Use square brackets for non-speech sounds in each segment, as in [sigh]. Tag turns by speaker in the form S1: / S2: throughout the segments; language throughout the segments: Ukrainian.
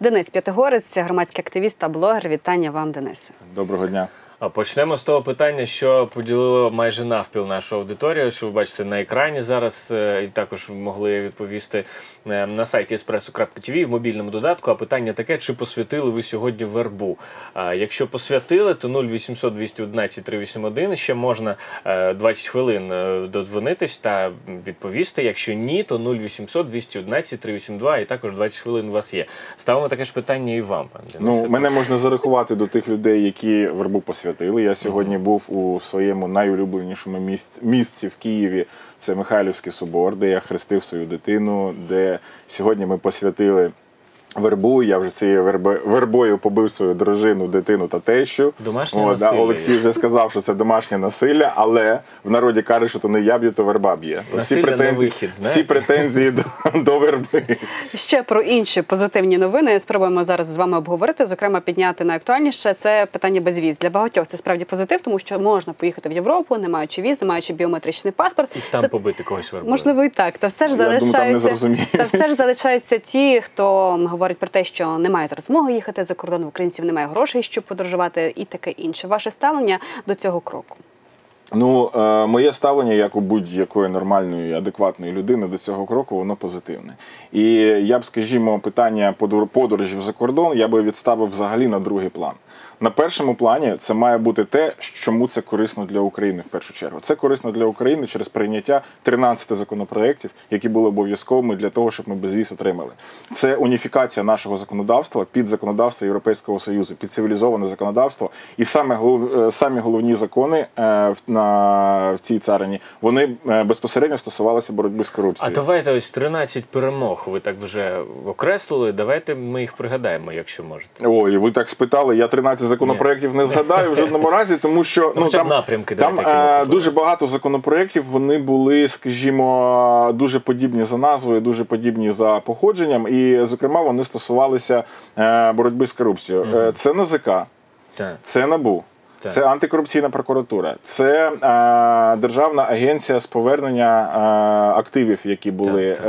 S1: Денис П'ятигорець, громадський активіст та блогер. Вітання вам, Денисе.
S2: Доброго дня.
S3: Почнемо з того питання, що поділило майже навпіл нашу аудиторію, що ви бачите на екрані зараз, е, і також могли відповісти е, на сайті espresso.tv в мобільному додатку. А питання таке: чи посвятили ви сьогодні вербу? Якщо посвятили, то 0800 211 381, ще можна е, 20 хвилин е, додзвонитись та відповісти. Якщо ні, то 0800 211 382 і також 20 хвилин у вас є. Ставимо таке ж питання і вам, Денисе.
S2: Ну, мене можна зарахувати до тих людей, які вербу посвятили. Я сьогодні був у своєму найулюбленішому місці, місці в Києві. Це Михайлівський собор, де я хрестив свою дитину, де сьогодні ми посвятили. Вербу, я вже цією вербо- вербою побив свою дружину, дитину та тещу.
S3: Домашнє
S2: О, да. Олексій вже сказав, що це домашнє насилля, але в народі кажуть, що то не я б'ю, то верба б'є. То всі
S3: Насилля на
S2: претензії,
S3: вихід,
S2: всі претензії до, до верби.
S1: Ще про інші позитивні новини спробуємо зараз з вами обговорити. Зокрема, підняти найактуальніше це питання безвіз. Для багатьох це справді позитив, тому що можна поїхати в Європу, не маючи візи, маючи біометричний паспорт.
S3: І там
S1: Та-
S3: побити когось вербою.
S1: Можливо, і так. Та все ж
S2: думаю,
S1: залишається та все ж залишаються ті, хто говорить про те, що немає зараз змоги їхати за кордон, українців немає грошей, щоб подорожувати, і таке інше. Ваше ставлення до цього кроку.
S2: Ну, е, моє ставлення, як у будь-якої нормальної, адекватної людини до цього кроку, воно позитивне. І я б, скажімо, питання подор- подорожів за кордон я би відставив взагалі на другий план. На першому плані це має бути те, чому це корисно для України в першу чергу. Це корисно для України через прийняття 13 законопроєктів, які були обов'язковими для того, щоб ми безвіз отримали. Це уніфікація нашого законодавства під законодавство Європейського Союзу, під цивілізоване законодавство. І саме е, самі головні закони е, на в цій царині вони е, безпосередньо стосувалися боротьби з корупцією.
S3: А давайте ось 13 перемог. Ви так вже окреслили. Давайте ми їх пригадаємо, якщо можете.
S2: Ой, ви так спитали. Я 13 законопроєктів не згадаю в жодному [laughs] разі, тому що
S3: Ну, там напрямки
S2: там е, дуже багато законопроєктів. Вони були, скажімо, дуже подібні за назвою, дуже подібні за походженням, і зокрема вони стосувалися е, боротьби з корупцією. Угу. Це НАЗК, це НАБУ.
S3: Так.
S2: Це антикорупційна прокуратура, це е, державна агенція з повернення е, активів, які були,
S3: Так,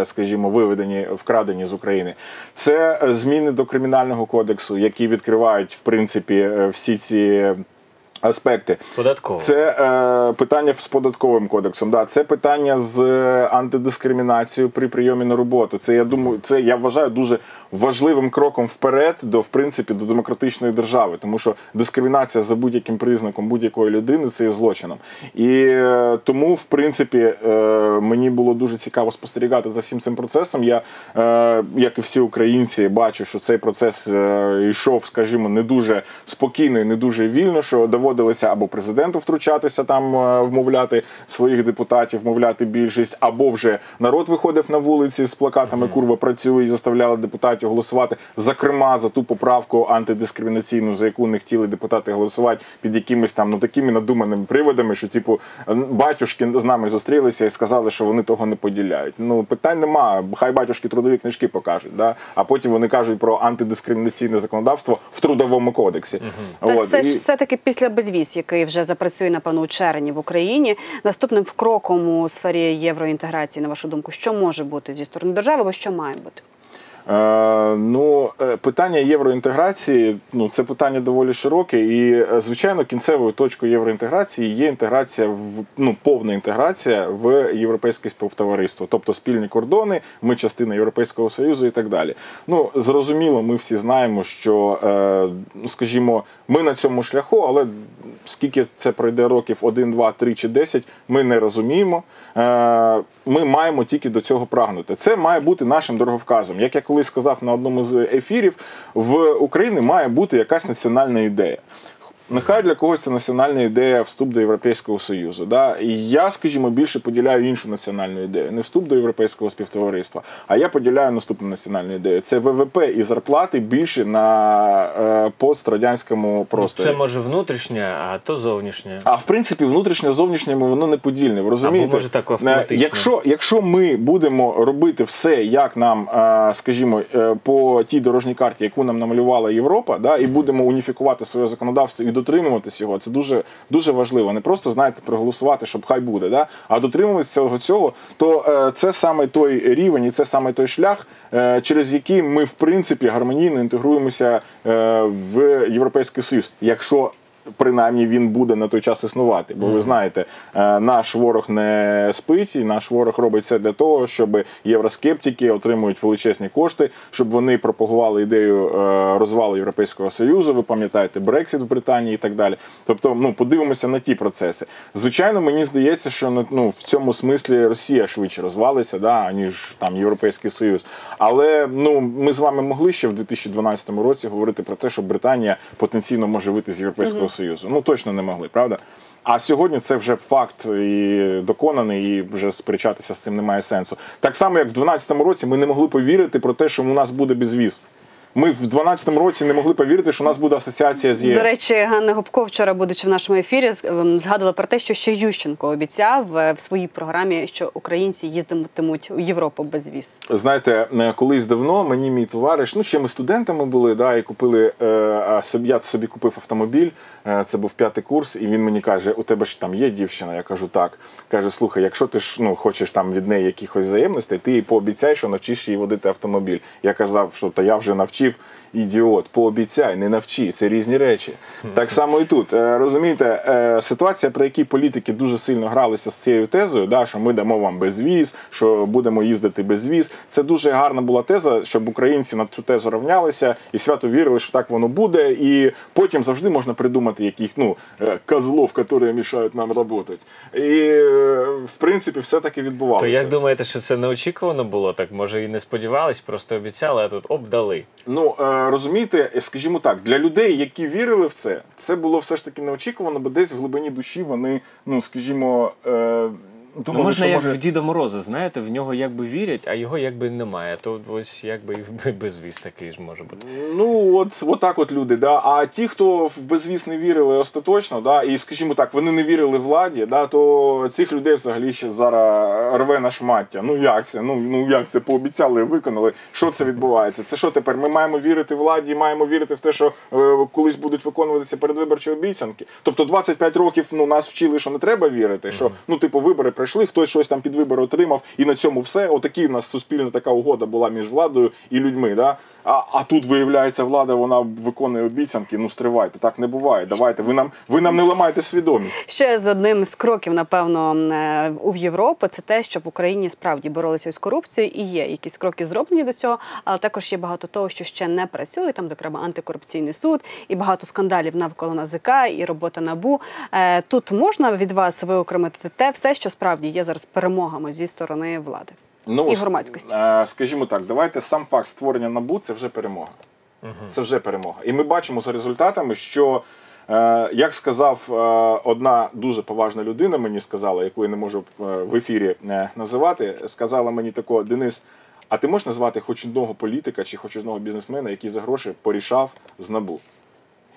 S2: Е, скажімо, виведені, вкрадені з України. Це зміни до кримінального кодексу, які відкривають в принципі е, всі ці. Аспекти
S3: Податково.
S2: це е, питання з податковим кодексом. Да, це питання з е, антидискримінацією при прийомі на роботу. Це я думаю, це я вважаю дуже важливим кроком вперед до в принципі до демократичної держави, тому що дискримінація за будь-яким признаком будь-якої людини це є злочином. І е, тому, в принципі, е, мені було дуже цікаво спостерігати за всім цим процесом. Я, е, як і всі українці, бачу, що цей процес е, йшов, скажімо, не дуже спокійно і не дуже вільно, що доводилося або президенту втручатися там, е, вмовляти своїх депутатів, вмовляти більшість, або вже народ виходив на вулиці з плакатами Курва працює і заставляли депутатів голосувати, зокрема за ту поправку антидискримінаційну, за яку не хотіли депутати голосувати під якимись там ну такими надуманими приводами, що типу батюшки з нами зустрілися і сказали, що вони того не поділяють. Ну питань нема. Хай батюшки трудові книжки покажуть, да? а потім вони кажуть про антидискримінаційне законодавство в трудовому кодексі.
S1: Так,
S2: От,
S1: це ж все таки після безвіз, який вже запрацює напевно у червні в Україні. Наступним кроком у сфері євроінтеграції, на вашу думку, що може бути зі сторони держави, або що має бути?
S2: Е, ну, е, питання євроінтеграції ну це питання доволі широке, і е, звичайно, кінцевою точкою євроінтеграції є інтеграція в ну повна інтеграція в європейське співтовариство, тобто спільні кордони, ми частина Європейського союзу і так далі. Ну зрозуміло, ми всі знаємо, що ну, скажімо, ми на цьому шляху, але скільки це пройде років 1, 2, 3 чи 10, ми не розуміємо. Ми маємо тільки до цього прагнути. Це має бути нашим дороговказом. Як я колись сказав на одному з ефірів, в Україні має бути якась національна ідея. Нехай для когось це національна ідея вступ до Європейського Союзу. Да? І я, скажімо, більше поділяю іншу національну ідею. Не вступ до Європейського співтовариства, а я поділяю наступну національну ідею. Це ВВП і зарплати більше на е, пострадянському просторі.
S3: Це може внутрішнє, а то зовнішнє.
S2: А в принципі, внутрішнє зовнішнє воно не подільне. Ви розумієте?
S3: Або, може, так, автоматично.
S2: Якщо, якщо ми будемо робити все, як нам, е, скажімо, е, по тій дорожній карті, яку нам намалювала Європа, да, і будемо уніфікувати своє законодавство і дотримуватись його. Це дуже дуже важливо. Не просто знаєте проголосувати, щоб хай буде, да? а дотримуватися цього цього. То е, це саме той рівень, і це саме той шлях, е, через який ми в принципі гармонійно інтегруємося е, в європейський союз. Якщо принаймні він буде на той час існувати. Бо ви знаєте, е, наш ворог не спить, і наш ворог робить все для того, щоб євроскептики отримують величезні кошти, щоб вони пропагували ідею е, розвалу Європейського Союзу. Ви пам'ятаєте Брексит в Британії і так далі. Тобто, ну подивимося на ті процеси. Звичайно, мені здається, що ну, в цьому смислі Росія швидше розвалиться, да, аніж там Європейський Союз. Але ну ми з вами могли ще в 2012 році говорити про те, що Британія потенційно може вийти з Європейського Союзу. Ну точно не могли, правда? А сьогодні це вже факт і доконаний, і вже сперечатися з цим немає сенсу. Так само, як в 2012 році ми не могли повірити про те, що у нас буде безвіз. Ми в 2012 році не могли повірити, що у нас буде асоціація з ЄС.
S1: До речі, Ганна Гопко вчора, будучи в нашому ефірі, ем, згадувала про те, що ще Ющенко обіцяв е, в своїй програмі, що українці їздитимуть у Європу без віз.
S2: Знаєте, е, колись давно мені мій товариш, ну ще ми студентами були, да, і купили е, а собі, я собі купив автомобіль. Це був п'ятий курс, і він мені каже: у тебе ж там є дівчина. Я кажу, так. Каже, слухай, якщо ти ж ну хочеш там від неї якихось взаємностей, ти їй пообіцяй, що навчиш її водити автомобіль. Я казав, що то я вже навчив ідіот. Пообіцяй, не навчи. Це різні речі. Так само і тут. Е, Розумієте, е, ситуація, при якій політики дуже сильно гралися з цією тезою, да, що ми дамо вам безвіз, що будемо їздити безвіз. Це дуже гарна була теза, щоб українці на цю тезу рівнялися і свято вірили, що так воно буде. І потім завжди можна придумати яких ну е, козлов, які мішають нам працювати. І в принципі все таки відбувалося.
S3: То як думаєте, що це неочікувано було? Так може і не сподівались, просто обіцяли, а тут оп, дали.
S2: Ну е, розумієте, скажімо так, для людей, які вірили в це, це було все ж таки неочікувано, бо десь в глибині душі вони, ну скажімо, е, думали,
S3: Ну, можна
S2: що
S3: як
S2: може
S3: в Діда Мороза, знаєте, в нього якби вірять, а його якби немає. То ось якби і безвіз такий ж може бути.
S2: Ну, от, от так от люди, да. А ті, хто в безвіз не вірили остаточно, да, і, скажімо так, вони не вірили владі, да, то цих людей взагалі ще зараз рве на шмаття. Ну як це? Ну, ну як це пообіцяли, виконали. Що це відбувається? Це що тепер? Ми маємо вірити владі, маємо вірити в те, що е, колись будуть виконуватися передвиборчі обіцянки. Тобто 25 років ну, нас вчили, що не треба вірити, що ну, типу, вибори пройшли, хтось щось там під вибори отримав, і на цьому все. Отакі в нас суспільна така угода була між владою і людьми. Да? А, а тут виявляється, влада вона виконує обіцянки. Ну стривайте, так не буває. Давайте, ви нам ви нам не ламаєте свідомість.
S1: Ще з одним з кроків, напевно, е, у Європу це те, щоб в Україні справді боролися з корупцією, і є якісь кроки зроблені до цього, але також є багато того, що ще не працює. Там, зокрема, антикорупційний суд і багато скандалів навколо НАЗК і робота набу. Е, Тут можна від вас виокремити те все, що справді є зараз перемогами зі сторони влади.
S2: Ну,
S1: І громадськості.
S2: е, Скажімо так, давайте сам факт створення набу це вже перемога. Це вже перемога. І ми бачимо за результатами, що. е, Як сказав е, одна дуже поважна людина, мені сказала, яку я не можу в ефірі називати, сказала мені тако, Денис, а ти можеш назвати хоч одного політика чи хоч одного бізнесмена, який за гроші порішав з набу?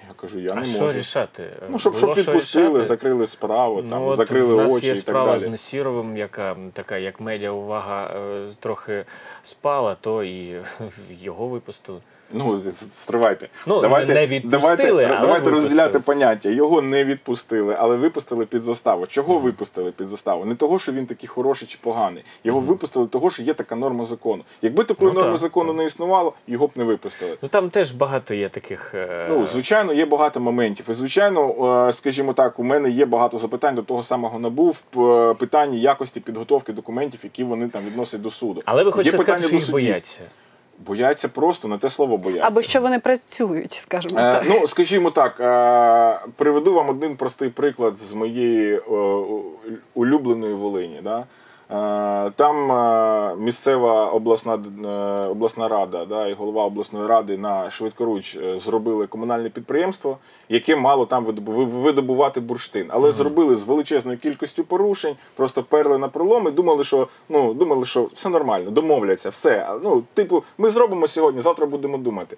S2: Я кажу, я
S3: а
S2: не
S3: що
S2: можу.
S3: рішати?
S2: Ну, щоб, щоб
S3: що
S2: відпустили, закрили справу, там,
S3: ну, от
S2: закрили
S3: в нас
S2: очі
S3: є
S2: і так
S3: справа
S2: далі.
S3: з Несіровим, яка така, як медіа увага е, трохи спала, то і [laughs] його випустили.
S2: Ну, стривайте.
S3: Ну,
S2: давайте,
S3: не відпустили,
S2: давайте,
S3: але
S2: давайте
S3: випустили.
S2: розділяти поняття. Його не відпустили, але випустили під заставу. Чого випустили під заставу? Не того, що він такий хороший чи поганий. Його випустили того, що є така норма закону. Якби такої
S3: Ну,
S2: норми
S3: так,
S2: закону
S3: так.
S2: не існувало, його б не випустили.
S3: Ну там теж багато є таких. е,
S2: Ну, звичайно, є багато моментів. І звичайно, е, скажімо так, у мене є багато запитань до того самого НАБУ в е, питанні якості підготовки документів, які вони там відносять до суду.
S3: Але ви
S2: Є
S3: хочете
S2: питання
S3: сказати, що їх
S2: судів.
S3: бояться.
S2: Бояться просто на те слово бояться.
S1: Або що вони працюють, скажімо
S2: Е, ну, скажімо так, е, приведу вам один простий приклад з моєї е, улюбленої Волині. Да? Е, Там е, місцева обласна, е, обласна рада да, і голова обласної ради на швидкоруч зробили комунальне підприємство, яке мало там видобу- видобувати бурштин. Але зробили з величезною кількістю порушень, просто перли на пролом і думали, що ну думали, що все нормально, домовляться, все. Ну, типу, ми зробимо сьогодні, завтра будемо думати.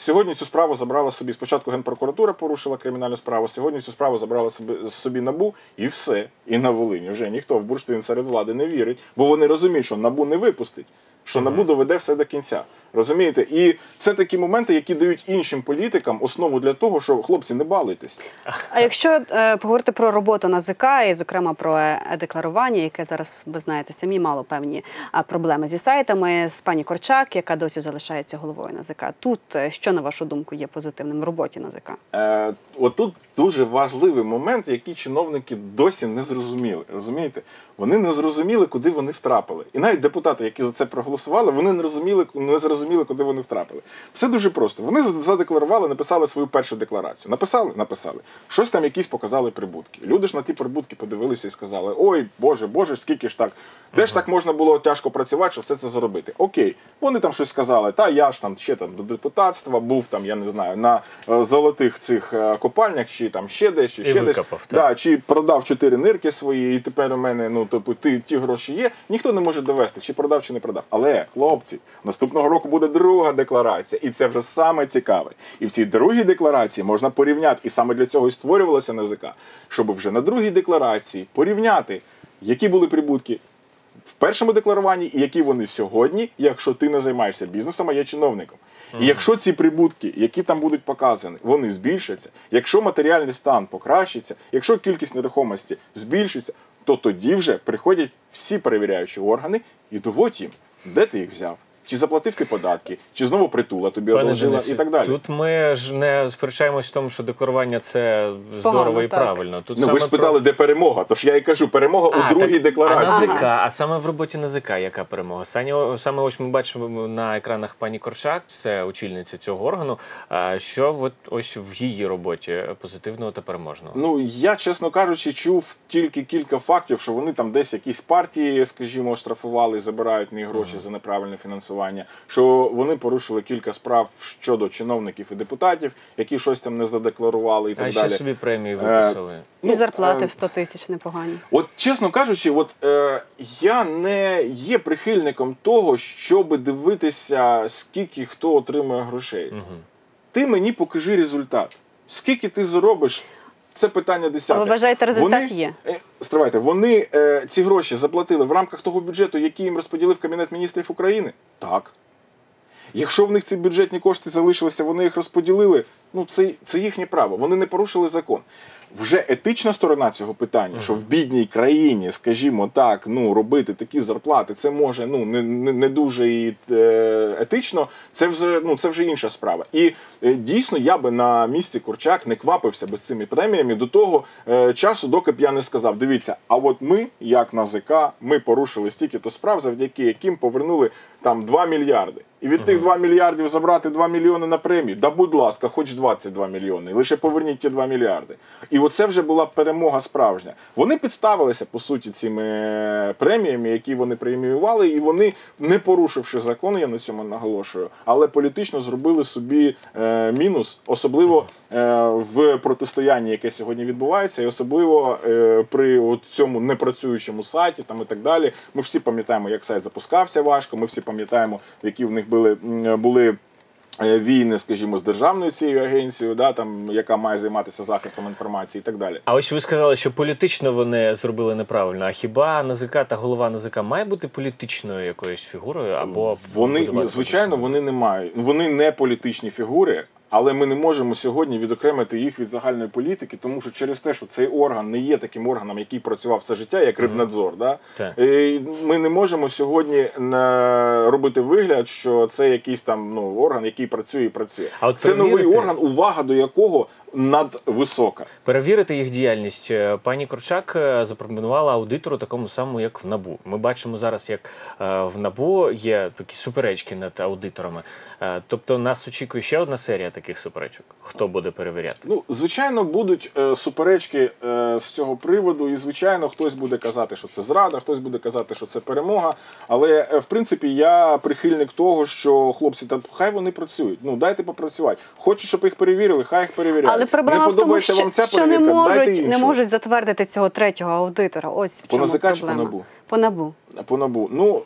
S2: Сьогодні цю справу забрала собі. Спочатку Генпрокуратура порушила кримінальну справу. Сьогодні цю справу забрала собі, собі набу і все. І на Волині вже ніхто в бурштин серед влади не вірить, бо вони розуміють, що набу не випустить, що набу доведе все до кінця. Розумієте? І це такі моменти, які дають іншим політикам основу для того, що хлопці не балуйтесь.
S1: А якщо е, поговорити про роботу НАЗК і, зокрема, про е-декларування, яке зараз ви знаєте, самі мало певні а, проблеми зі сайтами, з пані Корчак, яка досі залишається головою НАЗК. Тут е, що на вашу думку є позитивним в роботі НАЗК?
S2: Е, отут дуже важливий момент, який чиновники досі не зрозуміли. Розумієте? Вони не зрозуміли, куди вони втрапили. І навіть депутати, які за це проголосували, вони не розуміли, не зрозуміли, куди вони втрапили. Все дуже просто. Вони задекларували, написали свою першу декларацію. Написали, написали. Щось там якісь показали прибутки. Люди ж на ті прибутки подивилися і сказали: Ой, Боже, Боже, скільки ж так, де ж так можна було тяжко працювати, щоб все це заробити? Окей, вони там щось сказали. Та я ж там ще там до депутатства був там, я не знаю, на е, золотих цих е, копальнях, чи там ще десь, чи ще десь. Да, чи продав чотири нирки свої, і тепер у мене ну тобто ти ті гроші є. Ніхто не може довести, чи продав, чи не продав. Але хлопці, наступного року буде друга декларація, і це вже саме цікаве. І в цій другій декларації можна порівняти, і саме для цього і створювалася НАЗК, щоб вже на другій декларації порівняти, які були прибутки. В першому декларуванні, і які вони сьогодні, якщо ти не займаєшся бізнесом, а є чиновником. І якщо ці прибутки, які там будуть показані, вони збільшаться, якщо матеріальний стан покращиться, якщо кількість нерухомості збільшиться, то тоді вже приходять всі перевіряючі органи і доводять їм, де ти їх взяв, чи заплатив ти податки, чи знову притула тобі
S3: Пане
S2: одолжила і так далі.
S3: Тут ми ж не сперечаємось в тому, що декларування це здорово
S1: Погано,
S3: і
S1: так.
S3: правильно. Тут
S2: ну ви
S3: саме
S2: ж спитали, де перемога. Тож я і кажу, перемога
S3: А,
S2: у другій
S3: так,
S2: декларації.
S3: А НАЗК, а саме в роботі НАЗК яка перемога? Сані, саме ось ми бачимо на екранах пані Корчак, це очільниця цього органу. А Що от ось в її роботі позитивного та переможного?
S2: Ну я, чесно кажучи, чув тільки кілька фактів, що вони там десь якісь партії, скажімо, штрафували, забирають в них гроші за неправильне фінансування. Що вони порушили кілька справ щодо чиновників і депутатів, які щось там не задекларували і так
S3: а ще
S2: далі.
S3: собі премії
S2: Е,
S3: виписали.
S1: І
S2: Ну,
S1: зарплати
S2: е,
S1: в 100 тисяч непогані.
S2: От чесно кажучи, от е, я не є прихильником того, щоб дивитися, скільки хто отримує грошей.
S3: Мгм.
S2: Ти мені покажи результат. Скільки ти заробиш? Це питання десяте.
S1: Ви вважаєте, результат
S2: вони,
S1: є?
S2: е, Стривайте, вони е, ці гроші заплатили в рамках того бюджету, який їм розподілив Кабінет міністрів України? Так. Якщо в них ці бюджетні кошти залишилися, вони їх розподілили. Ну це, це їхнє право. Вони не порушили закон. Вже етична сторона цього питання, що в бідній країні, скажімо так, ну робити такі зарплати, це може ну не, не, не дуже і е, етично. Це вже ну це вже інша справа. І е, дійсно я би на місці Корчак не квапився би з цими преміями до того е, часу, доки б я не сказав: дивіться, а от ми, як НАЗК, ми порушили стільки-то справ, завдяки яким повернули там 2 мільярди. І від тих 2 мільярдів забрати 2 мільйони на премію, да будь ласка, хоч 22 мільйони. Лише поверніть ті 2 мільярди. І оце вже була перемога справжня. Вони підставилися по суті цими е, преміями, які вони преміювали, і вони, не порушивши закон, я на цьому наголошую, але політично зробили собі е, мінус, особливо е, в протистоянні, яке сьогодні відбувається, і особливо е, при от цьому непрацюючому сайті там і так далі. Ми всі пам'ятаємо, як сайт запускався важко. Ми всі пам'ятаємо, які в них були були. е, Війни, скажімо, з державною цією агенцією, да, там, яка має займатися захистом інформації і так далі.
S3: А ось ви сказали, що політично вони зробили неправильно. А хіба НАЗК та голова НАЗК має бути політичною якоюсь фігурою або
S2: Вони звичайно вони не мають. Вони не політичні фігури, але ми не можемо сьогодні відокремити їх від загальної політики, тому що через те, що цей орган не є таким органом, який працював все життя, як Рибнадзор. Да? Е, Ми не можемо сьогодні не робити вигляд, що це якийсь там ну орган, який працює і працює.
S3: А от
S2: це новий орган, увага до якого надвисока.
S3: Перевірити їх діяльність Е, пані Корчак е, запропонувала аудитору такому самому, як в НАБУ. Ми бачимо зараз, як е, в НАБУ є такі суперечки над аудиторами. Е, Тобто нас очікує ще одна серія таких суперечок. Хто буде перевіряти?
S2: Ну, звичайно, будуть е, суперечки е, з цього приводу, і звичайно, хтось буде казати, що це зрада, хтось буде казати, що це перемога. Але е, в принципі я прихильник того, що хлопці та хай вони працюють. Ну дайте попрацювати. Хочуть, щоб їх перевірили, хай їх перевіряють.
S1: Але проблема
S2: не
S1: в тому,
S2: подобається
S1: що,
S2: вам ця
S1: що не
S2: перевірка, дайте
S1: можуть, не
S2: іншу.
S1: можуть затвердити цього третього аудитора. Ось в
S2: По
S1: чому
S2: НАЗК чи по
S1: проблема.
S2: НАБУ?
S1: По НАБУ.
S2: по набу. Ну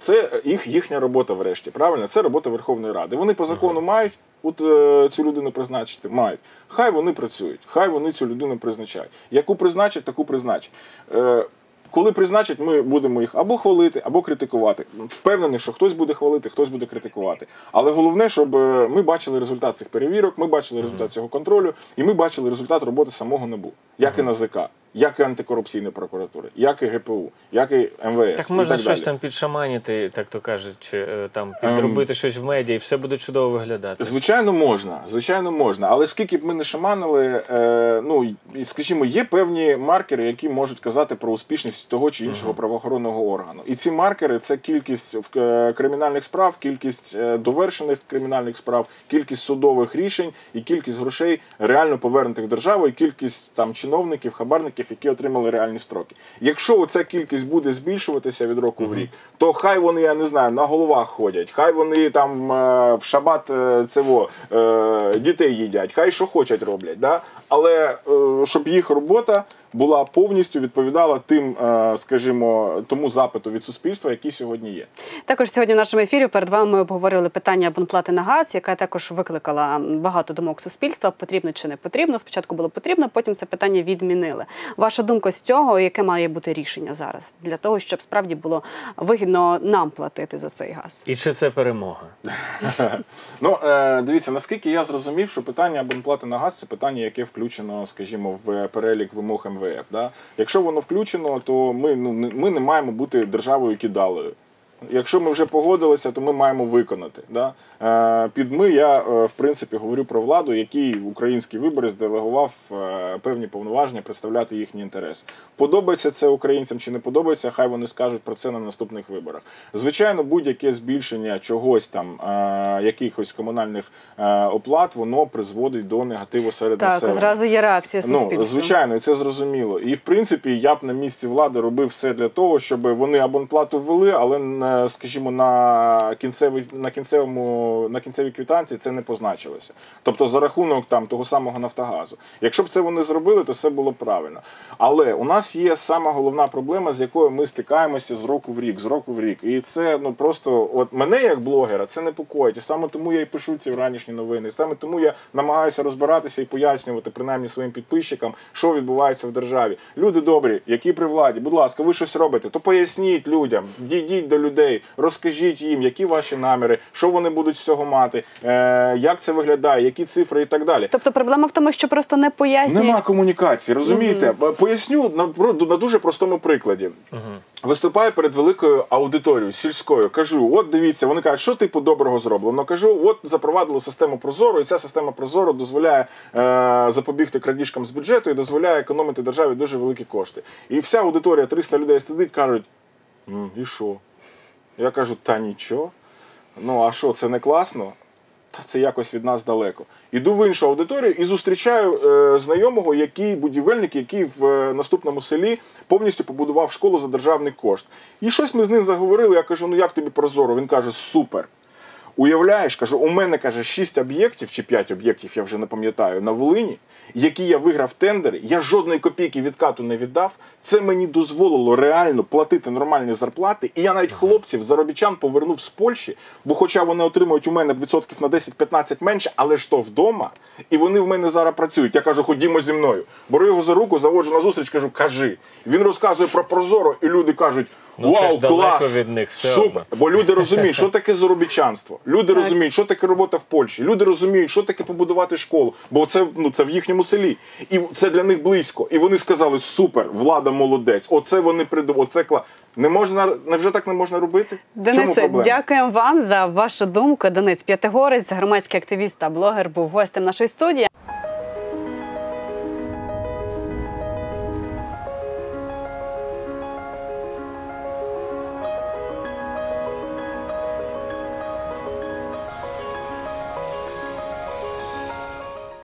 S2: це їх їхня робота, врешті. Правильно, це робота Верховної Ради. Вони по закону мають. От е, цю людину призначити мають. Хай вони працюють, хай вони цю людину призначають. Яку призначать, таку призначать. Е, коли призначать, ми будемо їх або хвалити, або критикувати. Впевнений, що хтось буде хвалити, хтось буде критикувати. Але головне, щоб е, ми бачили результат цих перевірок, ми бачили результат цього контролю, і ми бачили результат роботи самого НАБУ, як і НАЗК, як і антикорупційної прокуратури, як і ГПУ, як і МВС.
S3: Так
S2: і
S3: можна
S2: так
S3: щось
S2: далі.
S3: там підшаманіти, так то кажучи, е, там підробити щось в медіа, і все буде чудово виглядати.
S2: Звичайно, можна, звичайно, можна. Але скільки б ми не шаманили, е, ну скажімо, є певні маркери, які можуть казати про успішність того чи іншого правоохоронного органу. І ці маркери це кількість в- е, кримінальних справ, кількість е, довершених кримінальних справ, кількість судових рішень і кількість грошей реально повернутих в державу, і кількість там чиновників, хабарників, які отримали реальні строки. Якщо оця кількість буде збільшуватися від року в рік, то хай вони, я не знаю, на головах ходять, хай вони там е, в шабат е, цього е, дітей їдять, хай що хочуть роблять. Да? Але щоб їх робота була повністю відповідала тим, е, скажімо, тому запиту від суспільства, який сьогодні є.
S1: Також сьогодні в нашому ефірі перед вами ми обговорювали питання абонплати на газ, яка також викликала багато думок суспільства. Потрібно чи не потрібно. Спочатку було потрібно, потім це питання відмінили. Ваша думка з цього, яке має бути рішення зараз для того, щоб справді було вигідно нам платити за цей газ?
S3: І чи це перемога?
S2: Ну, е, дивіться, наскільки я зрозумів, що питання абонплати на газ це питання, яке включено, скажімо, в перелік вимог МВФ. Да? Якщо воно включено, то ми, ну, ми не маємо бути державою кидалою. Якщо ми вже погодилися, то ми маємо виконати. Да? Е, під ми я е, в принципі говорю про владу, який український виборець делегував е, певні повноваження представляти їхні інтереси. Подобається це українцям чи не подобається, хай вони скажуть про це на наступних виборах. Звичайно, будь-яке збільшення чогось там, якихось комунальних оплат, воно призводить до негативу серед
S1: Так,
S2: населення.
S1: зразу є реакція суспільства.
S2: Ну, звичайно, і це зрозуміло. І в принципі, я б на місці влади робив все для того, щоб вони абонплату ввели, але на, скажімо, на кінцевий на кінцевому на кінцевій квитанції це не позначилося. Тобто за рахунок там того самого Нафтогазу. Якщо б це вони зробили, то все було правильно. Але у нас є сама головна проблема, з якою ми стикаємося з року в рік, з року в рік. І це ну просто от мене як блогера це непокоїть. І саме тому я і пишу ці ранішні новини. І саме тому я намагаюся розбиратися і пояснювати принаймні своїм підписчикам, що відбувається в державі. Люди добрі, які при владі, будь ласка, ви щось робите, то поясніть людям, дійдіть до людей, розкажіть їм, які ваші наміри, що вони будуть з цього мати, е, як це виглядає, які цифри і так далі.
S1: Тобто проблема в тому, що просто не пояснюють.
S2: Нема комунікації, розумієте? Поясню на, на дуже простому прикладі. Виступаю перед великою аудиторією сільською. Кажу: от дивіться, вони кажуть, що типу доброго зроблено. Кажу, от запровадили систему Прозоро, і ця система Прозоро дозволяє е, запобігти крадіжкам з бюджету і дозволяє економити державі дуже великі кошти. І вся аудиторія, 300 людей сидить, кажуть, «М, і що? Я кажу, та нічого. Ну а що, це не класно? Та це якось від нас далеко. Іду в іншу аудиторію і зустрічаю е, знайомого, який будівельник, який в е, наступному селі повністю побудував школу за державний кошт. І щось ми з ним заговорили. Я кажу: ну як тобі прозоро? Він каже, супер. Уявляєш, кажу, у мене каже 6 об'єктів чи 5 об'єктів, я вже не пам'ятаю, на Волині, які я виграв тендери. Я жодної копійки відкату не віддав. Це мені дозволило реально платити нормальні зарплати. І я навіть хлопців, заробітчан повернув з Польщі, бо хоча вони отримують у мене відсотків на 10-15 менше, але ж то вдома, і вони в мене зараз працюють. Я кажу, ходімо зі мною. Беру його за руку, заводжу на зустріч, кажу, кажи. Він розказує про прозоро, і люди кажуть.
S3: Ну,
S2: Вау, клас!
S3: від них все
S2: Супер!
S3: одно.
S2: Бо люди розуміють, що таке заробітчанство. Люди розуміють, що таке робота в Польщі. Люди розуміють, що таке побудувати школу, бо це ну це в їхньому селі, і це для них близько. І вони сказали: супер, влада молодець. Оце вони придумали. Оце кла. Не можна невже так не можна робити?
S1: Денисе, дякуємо вам за вашу думку. Денис П'ятигорець, громадський активіст та блогер, був гостем нашої студії.